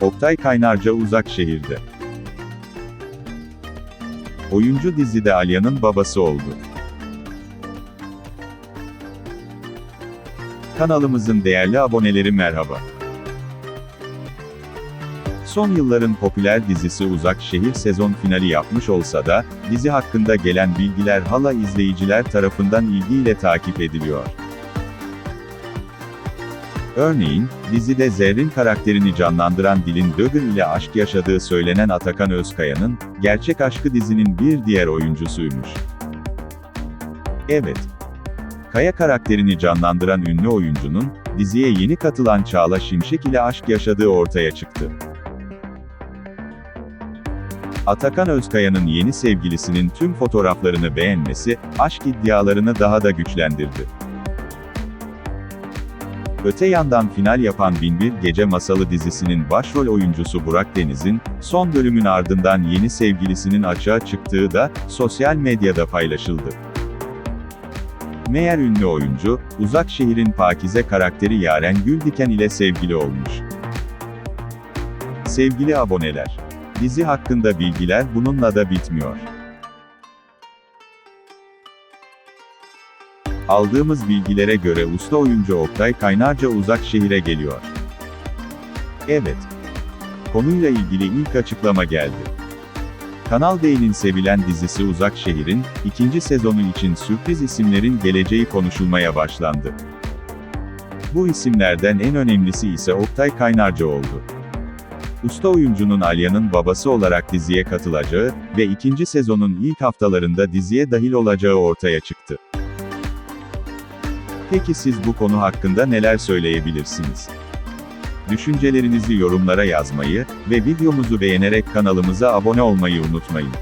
Oktay Kaynarca uzak şehirde. Oyuncu dizide Alya'nın babası oldu. Kanalımızın değerli aboneleri merhaba. Son yılların popüler dizisi Uzak Şehir sezon finali yapmış olsa da, dizi hakkında gelen bilgiler hala izleyiciler tarafından ilgiyle takip ediliyor. Örneğin, dizide Zerrin karakterini canlandıran Dilin Dögür ile aşk yaşadığı söylenen Atakan Özkaya'nın, gerçek aşkı dizinin bir diğer oyuncusuymuş. Evet. Kaya karakterini canlandıran ünlü oyuncunun, diziye yeni katılan Çağla Şimşek ile aşk yaşadığı ortaya çıktı. Atakan Özkaya'nın yeni sevgilisinin tüm fotoğraflarını beğenmesi, aşk iddialarını daha da güçlendirdi. Öte yandan final yapan Binbir Gece Masalı dizisinin başrol oyuncusu Burak Deniz'in, son bölümün ardından yeni sevgilisinin açığa çıktığı da, sosyal medyada paylaşıldı. Meğer ünlü oyuncu, Uzak Şehir'in Pakize karakteri Yaren Güldiken ile sevgili olmuş. Sevgili aboneler, dizi hakkında bilgiler bununla da bitmiyor. Aldığımız bilgilere göre usta oyuncu Oktay Kaynarca uzak şehire geliyor. Evet. Konuyla ilgili ilk açıklama geldi. Kanal D'nin sevilen dizisi Uzak Şehir'in, ikinci sezonu için sürpriz isimlerin geleceği konuşulmaya başlandı. Bu isimlerden en önemlisi ise Oktay Kaynarca oldu. Usta oyuncunun Alya'nın babası olarak diziye katılacağı ve ikinci sezonun ilk haftalarında diziye dahil olacağı ortaya çıktı. Peki siz bu konu hakkında neler söyleyebilirsiniz? Düşüncelerinizi yorumlara yazmayı ve videomuzu beğenerek kanalımıza abone olmayı unutmayın.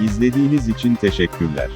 İzlediğiniz için teşekkürler.